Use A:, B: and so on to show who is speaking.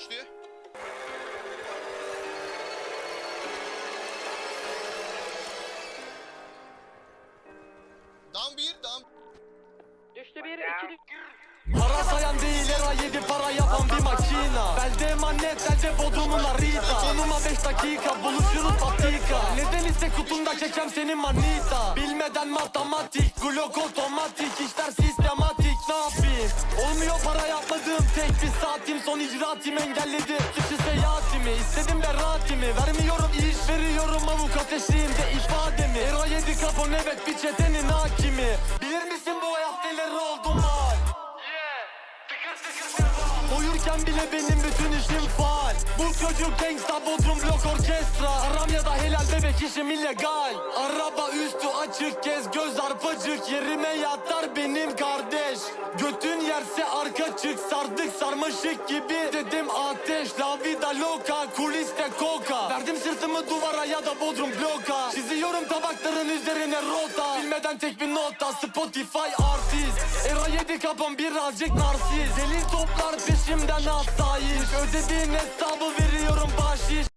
A: Düştü. Down bir, down.
B: Düştü bir, iki.
C: Para sayan değil era yedi para yapan bir makina Belde emanet elde bodrumun harita Sonuma 5 dakika buluşuruz patika Neden ise kutunda çekem senin manita Bilmeden matematik Glock otomatik işler yapayım Olmuyor para yapmadığım tek bir saatim Son icraatim engelledi. Suçu seyahatimi İstedim beraatimi Vermiyorum iş veriyorum. Avukat eşliğinde ifademi. Era yedi kapon evet bir çetenin hakimi. Bilir misin bu hayat neler oldu mal? Uyurken bile benim bütün işim faal. Bu çocuk gangsta bodrum blok orkestra. Haram ya da helal bebek işim illegal. Araba üstü açık kez göz arpacık. Yerime yatar benim kardeş. Götün yerse arka çık sardık sarmaşık gibi Dedim ateş la vida loca kuliste coca. Verdim sırtımı duvara ya da bodrum bloka. Çiziyorum tabakların üzerine rota. Bilmeden tek bir nota Spotify artist. Era yedi kapım birazcık narsiz Elin toplar peşimden asayiş. Ödediğin hesabı veriyorum bahşiş